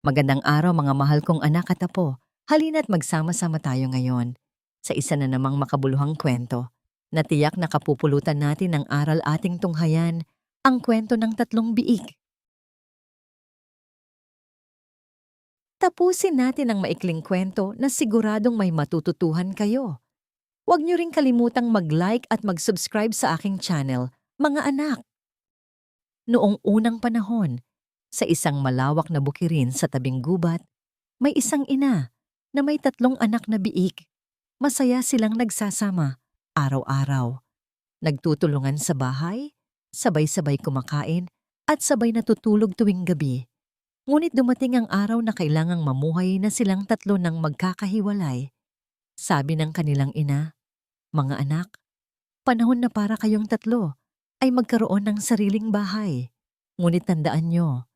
Magandang araw mga mahal kong anak at apo. Halina't magsama-sama tayo ngayon sa isa na namang makabuluhang kwento na tiyak na kapupulutan natin ng aral ating tunghayan, ang kwento ng tatlong biig. Tapusin natin ang maikling kwento na siguradong may matututuhan kayo. Huwag niyo rin kalimutang mag-like at mag-subscribe sa aking channel, mga anak. Noong unang panahon, sa isang malawak na bukirin sa tabing gubat, may isang ina na may tatlong anak na biik. Masaya silang nagsasama, araw-araw. Nagtutulungan sa bahay, sabay-sabay kumakain, at sabay natutulog tuwing gabi. Ngunit dumating ang araw na kailangang mamuhay na silang tatlo ng magkakahiwalay. Sabi ng kanilang ina, Mga anak, panahon na para kayong tatlo ay magkaroon ng sariling bahay. Ngunit tandaan nyo,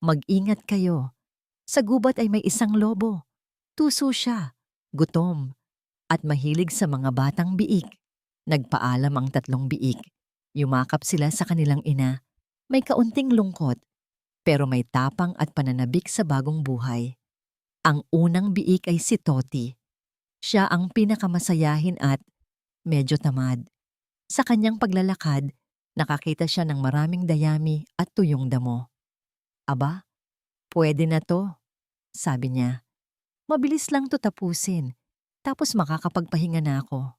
mag-ingat kayo. Sa gubat ay may isang lobo. Tuso siya, gutom, at mahilig sa mga batang biik. Nagpaalam ang tatlong biik. Yumakap sila sa kanilang ina. May kaunting lungkot, pero may tapang at pananabik sa bagong buhay. Ang unang biik ay si Toti. Siya ang pinakamasayahin at medyo tamad. Sa kanyang paglalakad, nakakita siya ng maraming dayami at tuyong damo. Aba, pwede na to, sabi niya. Mabilis lang to tapusin, tapos makakapagpahinga na ako.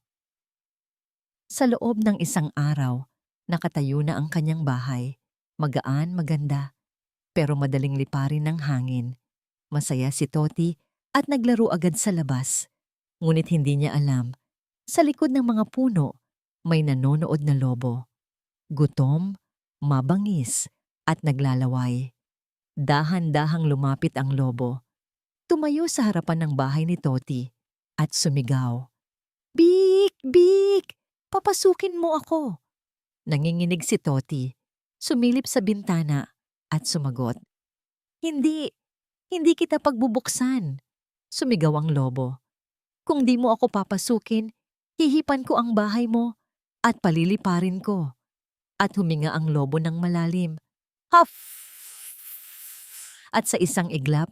Sa loob ng isang araw, nakatayo na ang kanyang bahay. Magaan, maganda, pero madaling liparin ng hangin. Masaya si Toti at naglaro agad sa labas. Ngunit hindi niya alam, sa likod ng mga puno, may nanonood na lobo. Gutom, mabangis, at naglalaway. Dahan-dahang lumapit ang lobo. Tumayo sa harapan ng bahay ni Toti at sumigaw. Bik! Bik! Papasukin mo ako! Nanginginig si Toti. Sumilip sa bintana at sumagot. Hindi! Hindi kita pagbubuksan! Sumigaw ang lobo. Kung di mo ako papasukin, hihipan ko ang bahay mo at paliliparin ko. At huminga ang lobo ng malalim. Huff! At sa isang iglap,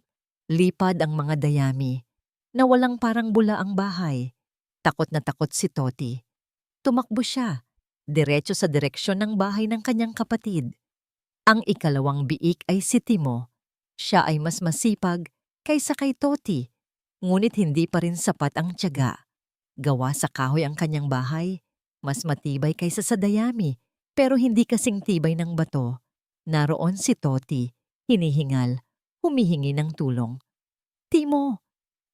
lipad ang mga dayami na walang parang bula ang bahay. Takot na takot si Toti. Tumakbo siya, diretso sa direksyon ng bahay ng kanyang kapatid. Ang ikalawang biik ay si Timo. Siya ay mas masipag kaysa kay Toti, ngunit hindi pa rin sapat ang tiyaga. Gawa sa kahoy ang kanyang bahay, mas matibay kaysa sa dayami, pero hindi kasing tibay ng bato. Naroon si Toti, hinihingal, humihingi ng tulong. Timo,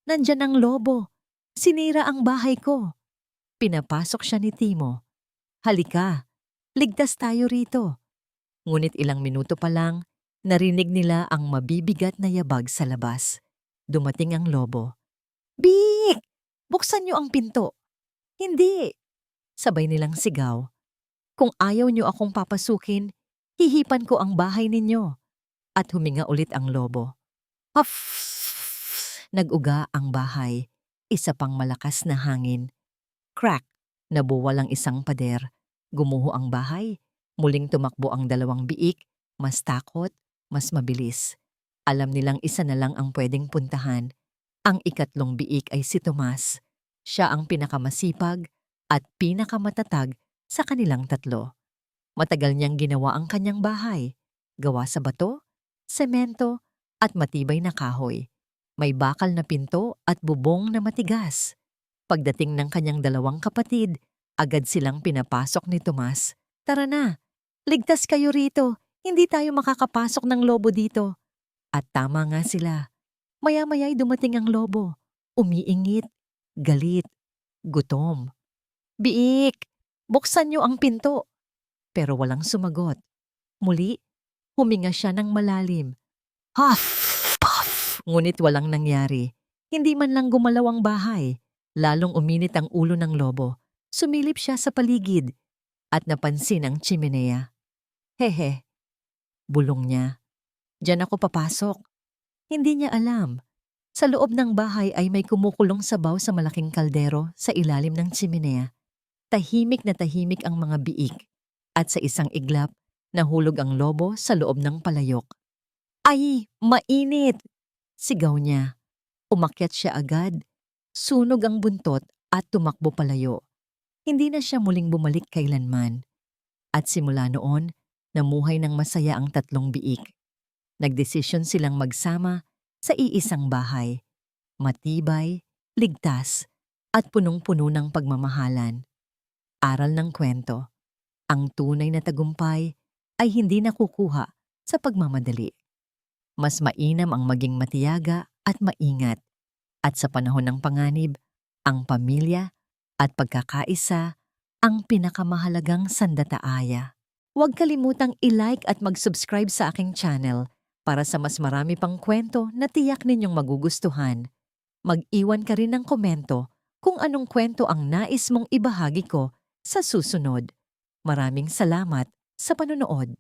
nandyan ang lobo. Sinira ang bahay ko. Pinapasok siya ni Timo. Halika, ligtas tayo rito. Ngunit ilang minuto pa lang, narinig nila ang mabibigat na yabag sa labas. Dumating ang lobo. Bik! Buksan niyo ang pinto. Hindi! Sabay nilang sigaw. Kung ayaw niyo akong papasukin, hihipan ko ang bahay ninyo. At huminga ulit ang lobo. Huff! Nag-uga ang bahay. Isa pang malakas na hangin. Crack! Nabuwal ang isang pader. Gumuho ang bahay. Muling tumakbo ang dalawang biik. Mas takot, mas mabilis. Alam nilang isa na lang ang pwedeng puntahan. Ang ikatlong biik ay si Tomas. Siya ang pinakamasipag at pinakamatatag sa kanilang tatlo. Matagal niyang ginawa ang kanyang bahay. Gawa sa bato, semento, at matibay na kahoy. May bakal na pinto at bubong na matigas. Pagdating ng kanyang dalawang kapatid, agad silang pinapasok ni Tomas. Tara na, ligtas kayo rito. Hindi tayo makakapasok ng lobo dito. At tama nga sila. Maya-maya'y dumating ang lobo. Umiingit, galit, gutom. Biik, buksan niyo ang pinto. Pero walang sumagot. Muli, huminga siya ng malalim. Huff! Puff! Ngunit walang nangyari. Hindi man lang gumalaw ang bahay. Lalong uminit ang ulo ng lobo. Sumilip siya sa paligid at napansin ang chimenea. Hehe, bulong niya. Diyan ako papasok. Hindi niya alam. Sa loob ng bahay ay may kumukulong sabaw sa malaking kaldero sa ilalim ng chimenea. Tahimik na tahimik ang mga biik at sa isang iglap, nahulog ang lobo sa loob ng palayok. Ay, mainit! Sigaw niya. Umakyat siya agad. Sunog ang buntot at tumakbo palayo. Hindi na siya muling bumalik kailanman. At simula noon, namuhay ng masaya ang tatlong biik. Nagdesisyon silang magsama sa iisang bahay. Matibay, ligtas, at punong-puno ng pagmamahalan. Aral ng kwento. Ang tunay na tagumpay ay hindi nakukuha sa pagmamadali. Mas mainam ang maging matiyaga at maingat. At sa panahon ng panganib, ang pamilya at pagkakaisa ang pinakamahalagang sandataaya. Huwag kalimutang i-like at mag-subscribe sa aking channel para sa mas marami pang kwento na tiyak ninyong magugustuhan. Mag-iwan ka rin ng komento kung anong kwento ang nais mong ibahagi ko sa susunod. Maraming salamat sa panonood.